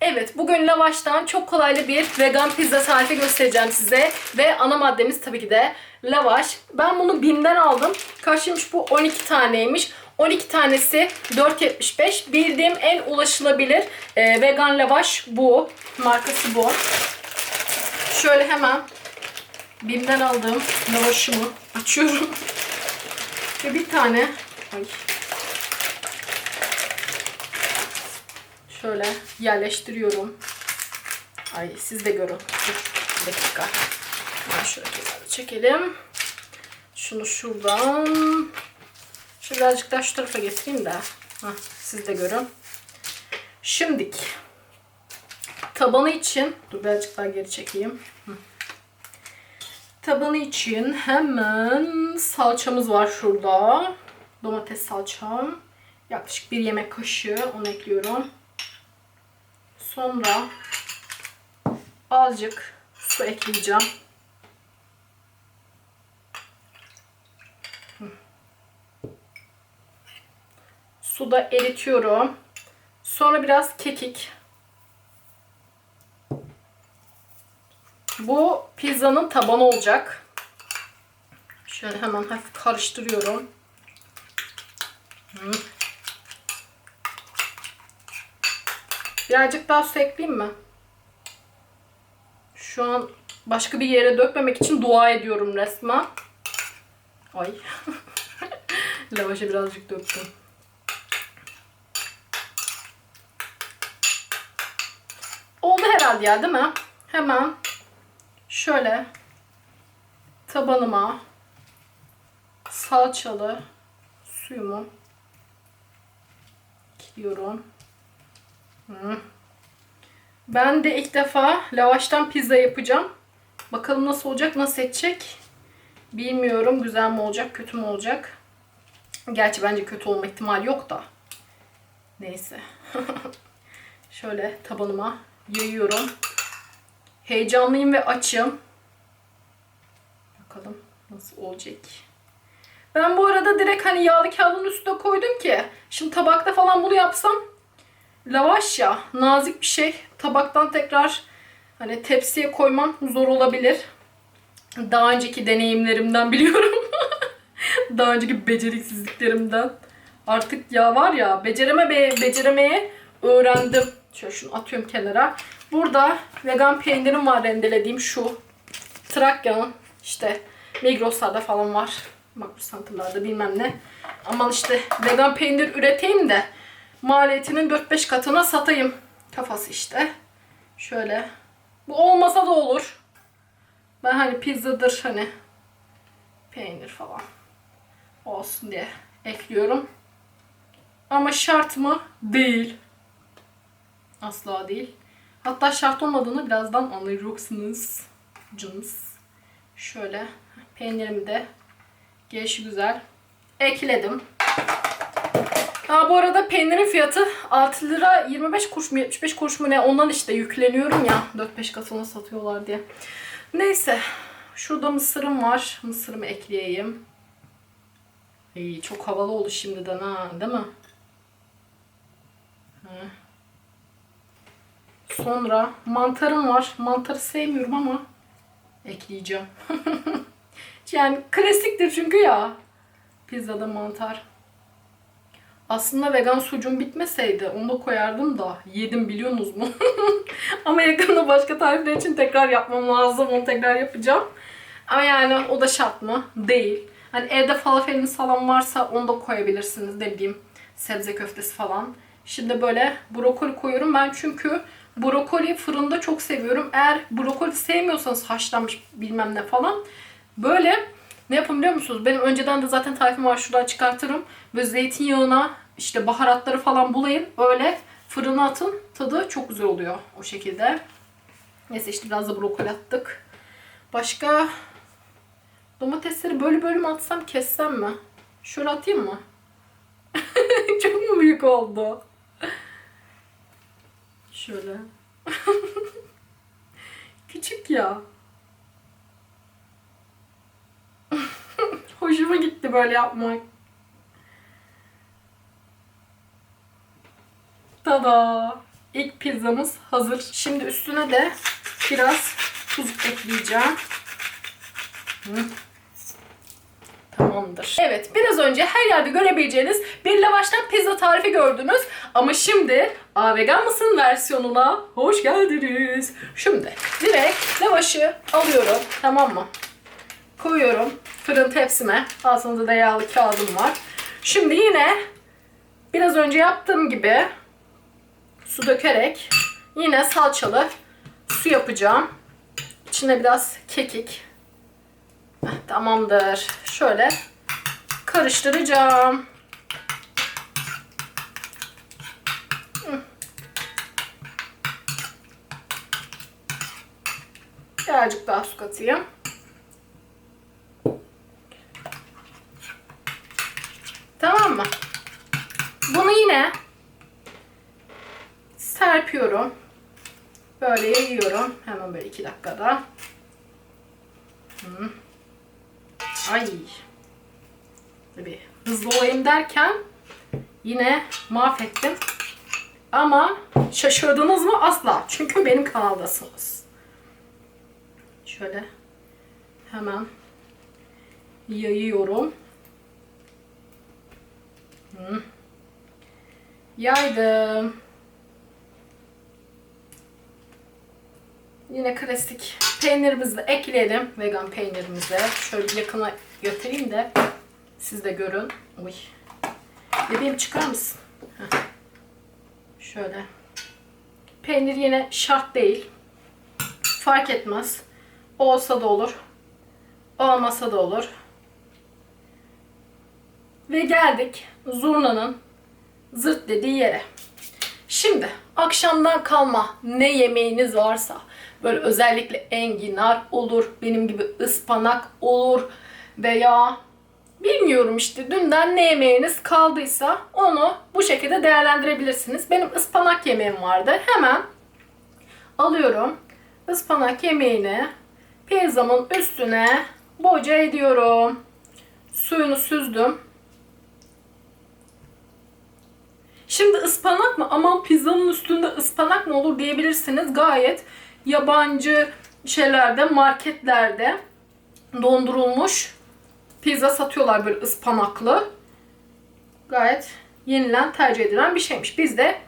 Evet, bugün lavaştan çok kolaylı bir vegan pizza tarifi göstereceğim size. Ve ana maddemiz tabii ki de lavaş. Ben bunu BİM'den aldım. Kaçmış bu 12 taneymiş. 12 tanesi 4.75. Bildiğim en ulaşılabilir e, vegan lavaş bu. Markası bu. Şöyle hemen BİM'den aldığım lavaşımı açıyorum. Ve bir tane ay, Şöyle yerleştiriyorum. Ay siz de görün. Bir dakika. Ben şöyle kenara çekelim. Şunu şuradan. Şu birazcık daha şu tarafa getireyim de. Heh, siz de görün. Şimdik. Tabanı için. Dur birazcık daha geri çekeyim. Tabanı için hemen salçamız var şurada. Domates salçam. Yaklaşık bir yemek kaşığı. Onu ekliyorum. Sonra azıcık su ekleyeceğim. Suda eritiyorum. Sonra biraz kekik. Bu pizzanın tabanı olacak. Şöyle hemen hafif karıştırıyorum. Hı. Birazcık daha su ekleyeyim mi? Şu an başka bir yere dökmemek için dua ediyorum resmen. Ay. Lavaşa birazcık döktüm. Oldu herhalde ya değil mi? Hemen şöyle tabanıma salçalı suyumu ekliyorum. Ben de ilk defa lavaştan pizza yapacağım. Bakalım nasıl olacak, nasıl edecek? Bilmiyorum. Güzel mi olacak, kötü mü olacak? Gerçi bence kötü olma ihtimali yok da. Neyse. Şöyle tabanıma yayıyorum. Heyecanlıyım ve açım. Bakalım nasıl olacak. Ben bu arada direkt hani yağlı kağıdın üstüne koydum ki. Şimdi tabakta falan bunu yapsam lavaş ya nazik bir şey. Tabaktan tekrar hani tepsiye koymam zor olabilir. Daha önceki deneyimlerimden biliyorum. Daha önceki beceriksizliklerimden. Artık ya var ya becereme be, beceremeye öğrendim. Şöyle şunu atıyorum kenara. Burada vegan peynirim var rendelediğim şu. Trakya'nın işte Migros'larda falan var. Makbuz Center'larda bilmem ne. Aman işte vegan peynir üreteyim de maliyetinin 4-5 katına satayım. Kafası işte. Şöyle. Bu olmasa da olur. Ben hani pizzadır hani peynir falan olsun diye ekliyorum. Ama şart mı? Değil. Asla değil. Hatta şart olmadığını birazdan anlayacaksınız. Cınız. Şöyle peynirimi de gelişi güzel ekledim. Ha bu arada peynirin fiyatı 6 lira 25 kuruş mu 75 kuruş mu ne ondan işte yükleniyorum ya 4-5 katına satıyorlar diye. Neyse şurada mısırım var. Mısırımı ekleyeyim. İyi, çok havalı oldu şimdiden ha değil mi? Ha. Sonra mantarım var. Mantarı sevmiyorum ama ekleyeceğim. yani klasiktir çünkü ya. Pizzada mantar. Aslında vegan sucuğum bitmeseydi onu da koyardım da yedim biliyorsunuz mu? Ama yakında başka tarifler için tekrar yapmam lazım. Onu tekrar yapacağım. Ama yani o da şart mı? Değil. Hani evde falafeliniz falan varsa onu da koyabilirsiniz. Ne bileyim sebze köftesi falan. Şimdi böyle brokoli koyuyorum. Ben çünkü brokoli fırında çok seviyorum. Eğer brokoli sevmiyorsanız haşlanmış bilmem ne falan. Böyle ne yapın biliyor musunuz? Benim önceden de zaten tarifim var. Şuradan çıkartırım. Böyle zeytinyağına işte baharatları falan bulayın. Öyle fırına atın. Tadı çok güzel oluyor o şekilde. Neyse işte biraz da brokoli attık. Başka domatesleri böyle mi atsam kessem mi? Şöyle atayım mı? çok mu büyük oldu? Şöyle. Küçük ya. Hoşuma gitti böyle yapmak. Tada. İlk pizzamız hazır. Şimdi üstüne de biraz tuz ekleyeceğim. Hı. Tamamdır. Evet biraz önce her yerde görebileceğiniz bir lavaştan pizza tarifi gördünüz. Ama şimdi A vegan mısın versiyonuna hoş geldiniz. Şimdi direkt lavaşı alıyorum tamam mı? Koyuyorum fırın tepsime. Altında da yağlı kağıdım var. Şimdi yine biraz önce yaptığım gibi su dökerek yine salçalı su yapacağım. İçine biraz kekik. Tamamdır. Şöyle karıştıracağım. Birazcık daha su katayım. Tamam mı? Bunu yine serpiyorum. Böyle yayıyorum. Hemen böyle iki dakikada. Hı. Ay. Tabii hızlı olayım derken yine mahvettim. Ama şaşırdınız mı? Asla. Çünkü benim kanaldasınız. Şöyle hemen yayıyorum. Yaydım. Yine klasik peynirimizi de ekleyelim. Vegan peynirimize. Şöyle yakına götüreyim de siz de görün. Uy. Bebeğim çıkar mısın? Şöyle. Peynir yine şart değil. Fark etmez. Olsa da olur. Olmasa da olur. Ve geldik zurnanın zırt dediği yere. Şimdi akşamdan kalma ne yemeğiniz varsa böyle özellikle enginar olur, benim gibi ıspanak olur veya bilmiyorum işte dünden ne yemeğiniz kaldıysa onu bu şekilde değerlendirebilirsiniz. Benim ıspanak yemeğim vardı. Hemen alıyorum. ıspanak yemeğini pizzamın üstüne boca ediyorum. Suyunu süzdüm. Şimdi ıspanak mı? Aman pizzanın üstünde ıspanak mı olur diyebilirsiniz. Gayet yabancı şeylerde, marketlerde dondurulmuş pizza satıyorlar böyle ıspanaklı. Gayet yenilen, tercih edilen bir şeymiş. Biz de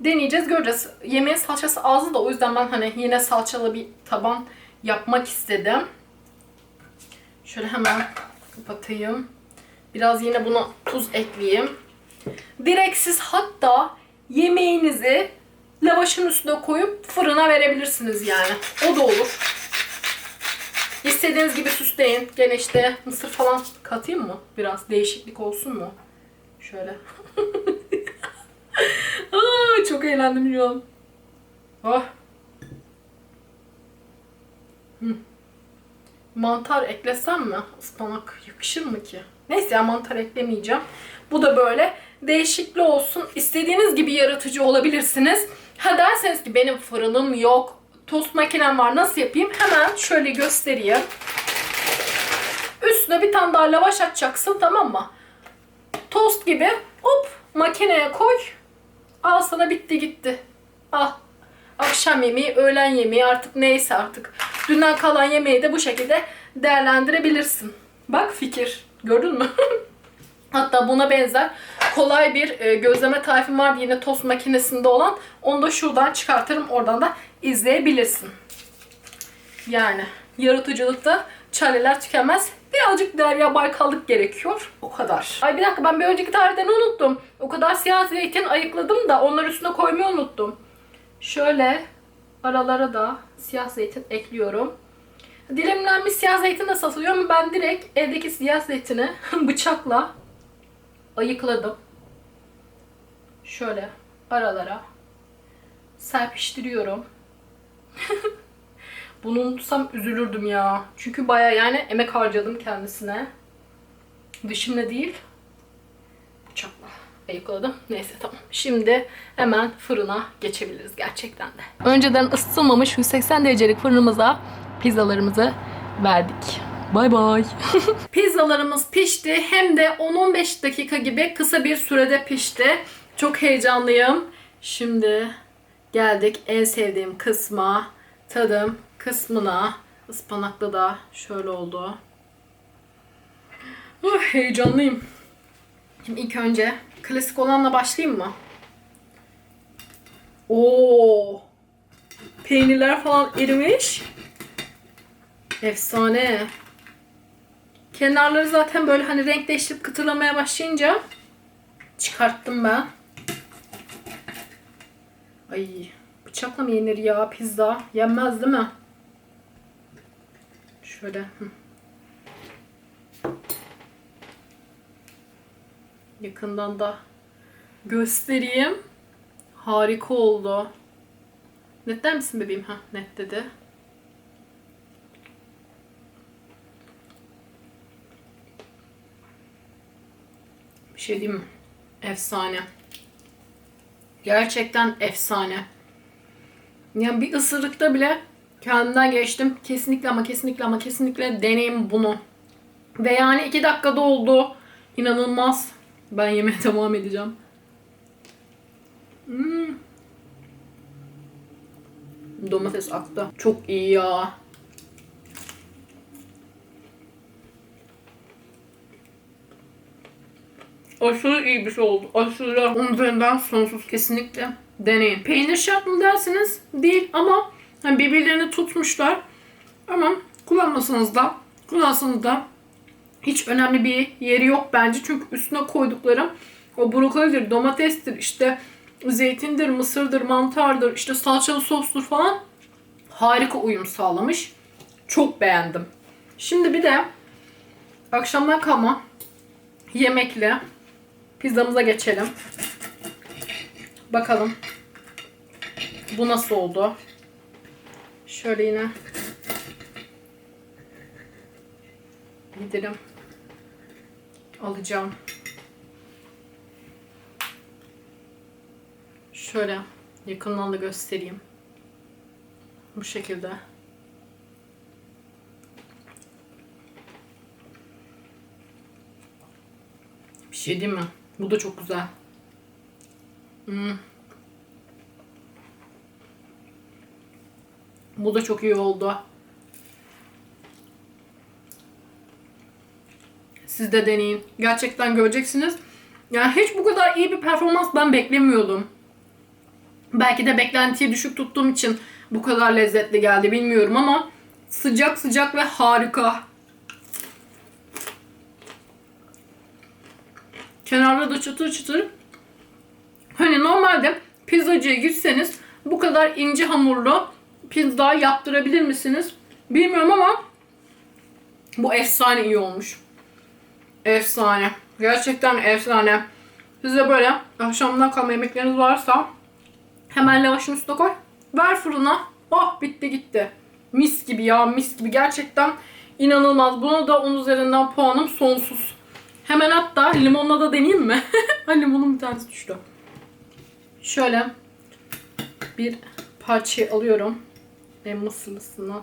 deneyeceğiz, göreceğiz. Yemeğin salçası azdı da o yüzden ben hani yine salçalı bir taban yapmak istedim. Şöyle hemen kapatayım. Biraz yine buna tuz ekleyeyim. Direkt siz hatta yemeğinizi lavaşın üstüne koyup fırına verebilirsiniz yani. O da olur. İstediğiniz gibi süsleyin. Gene işte mısır falan katayım mı? Biraz değişiklik olsun mu? Şöyle. Aa, çok eğlendim şu an. Oh. Hı. Mantar eklesem mi? Ispanak yakışır mı ki? Neyse ya mantar eklemeyeceğim. Bu da böyle değişikli olsun. İstediğiniz gibi yaratıcı olabilirsiniz. Ha derseniz ki benim fırınım yok. Tost makinem var nasıl yapayım? Hemen şöyle göstereyim. Üstüne bir tane daha lavaş açacaksın tamam mı? Tost gibi hop makineye koy. Al sana bitti gitti. Al. Akşam yemeği, öğlen yemeği artık neyse artık. Dünden kalan yemeği de bu şekilde değerlendirebilirsin. Bak fikir. Gördün mü? Hatta buna benzer kolay bir e, gözleme tarifim vardı yine tost makinesinde olan. Onu da şuradan çıkartırım. Oradan da izleyebilirsin. Yani yaratıcılıkta çareler tükenmez. Birazcık Derya Baykallık gerekiyor. O kadar. Ay bir dakika ben bir önceki tariften unuttum. O kadar siyah zeytin ayıkladım da onları üstüne koymayı unuttum. Şöyle aralara da siyah zeytin ekliyorum. Dilimlenmiş siyah zeytin de satılıyor ama ben direkt evdeki siyah zeytini bıçakla ayıkladım. Şöyle aralara serpiştiriyorum. Bunu unutsam üzülürdüm ya. Çünkü baya yani emek harcadım kendisine. Dışımla değil. Bıçakla ayıkladım. Neyse tamam. Şimdi hemen fırına geçebiliriz gerçekten de. Önceden ısıtılmamış 180 derecelik fırınımıza pizzalarımızı verdik. Bay bay. Pizzalarımız pişti. Hem de 10-15 dakika gibi kısa bir sürede pişti. Çok heyecanlıyım. Şimdi geldik en sevdiğim kısma. Tadım kısmına. Ispanaklı da şöyle oldu. Oh, heyecanlıyım. Şimdi ilk önce klasik olanla başlayayım mı? Oo. Peynirler falan erimiş. Efsane. Kenarları zaten böyle hani renk değiştirip kıtırlamaya başlayınca çıkarttım ben. Ay bıçakla mı yenir ya pizza? Yenmez değil mi? Şöyle. hı. Yakından da göstereyim. Harika oldu. Netler misin bebeğim? Ha net dedi. Bir şey diyeyim mi? Efsane. Gerçekten efsane. Yani bir ısırıkta bile kendimden geçtim. Kesinlikle ama kesinlikle ama kesinlikle deneyin bunu. Ve yani iki dakikada oldu. İnanılmaz. Ben yemeye devam edeceğim. Hmm. Domates aktı. Çok iyi ya. Aşırı iyi bir şey oldu. Aşırı. Onun üzerinden sonsuz kesinlikle deneyin. Peynir şart mı dersiniz? Değil ama hani birbirlerini tutmuşlar. Ama kullanmasanız da kullansanız da hiç önemli bir yeri yok bence. Çünkü üstüne koyduklarım o brokolidir, domatestir, işte zeytindir, mısırdır, mantardır, işte salçalı sostur falan harika uyum sağlamış. Çok beğendim. Şimdi bir de akşamdan kalma yemekle pizzamıza geçelim. Bakalım bu nasıl oldu? Şöyle yine gidelim. Alacağım. Şöyle yakından da göstereyim. Bu şekilde. Bir şey değil mi? Bu da çok güzel. Hmm. Bu da çok iyi oldu. Siz de deneyin. Gerçekten göreceksiniz. Yani hiç bu kadar iyi bir performans ben beklemiyordum. Belki de beklentiyi düşük tuttuğum için bu kadar lezzetli geldi bilmiyorum ama sıcak sıcak ve harika. Kenarda da çıtır çıtır. Hani normalde pizzacıya gitseniz bu kadar ince hamurlu pizza yaptırabilir misiniz? Bilmiyorum ama bu efsane iyi olmuş. Efsane. Gerçekten efsane. Size böyle akşamdan kalma yemekleriniz varsa hemen lavaşın üstüne koy. Ver fırına. Oh bitti gitti. Mis gibi ya mis gibi. Gerçekten inanılmaz. Bunu da 10 üzerinden puanım sonsuz. Hemen hatta limonla da deneyeyim mi? Limonun bir tanesi düştü. Şöyle bir parça alıyorum. En mısırlısını.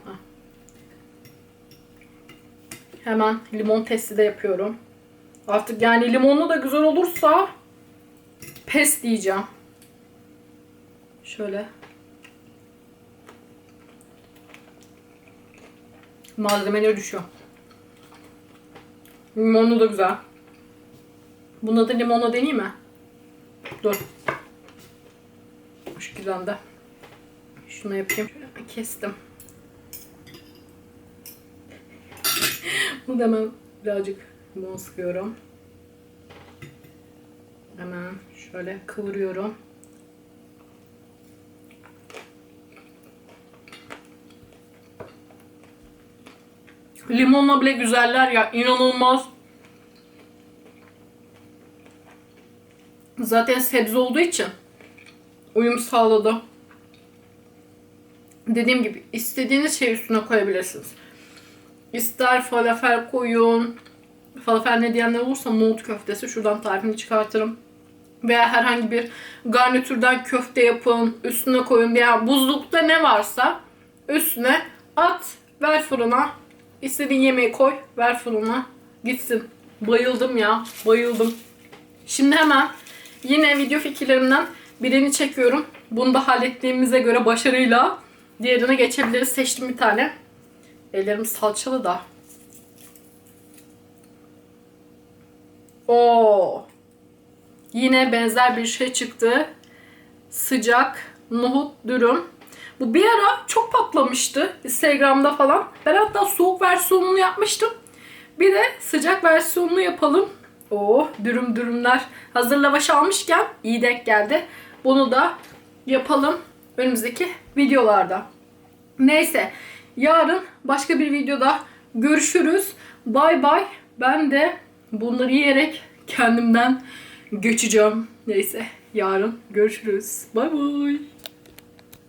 Hemen limon testi de yapıyorum. Artık yani limonlu da güzel olursa pes diyeceğim. Şöyle. Malzemeleri düşüyor. Limonlu da güzel. Buna da limonla deneyeyim mi? Dur. Şu güzel de. Şunu yapayım. Kestim. Bunu da hemen birazcık limon sıkıyorum. Hemen şöyle kıvırıyorum. Limonla bile güzeller ya. inanılmaz. Zaten sebze olduğu için uyum sağladı. Dediğim gibi istediğiniz şey üstüne koyabilirsiniz. İster falafel koyun. Falafel ne diyenler olursa nohut köftesi. Şuradan tarifini çıkartırım. Veya herhangi bir garnitürden köfte yapın. Üstüne koyun. Veya buzlukta ne varsa üstüne at. Ver fırına. İstediğin yemeği koy. Ver fırına. Gitsin. Bayıldım ya. Bayıldım. Şimdi hemen yine video fikirlerimden birini çekiyorum. Bunu da hallettiğimize göre başarıyla diğerine geçebiliriz. Seçtim bir tane. Ellerim salçalı da. Oo. Yine benzer bir şey çıktı. Sıcak nohut dürüm. Bu bir ara çok patlamıştı Instagram'da falan. Ben hatta soğuk versiyonunu yapmıştım. Bir de sıcak versiyonunu yapalım. Oo, dürüm dürümler. Hazır lavaş almışken iyi denk geldi. Bunu da yapalım önümüzdeki videolarda. Neyse, yarın başka bir videoda görüşürüz. Bay bay. Ben de bunları yiyerek kendimden geçeceğim. Neyse, yarın görüşürüz. Bay bay.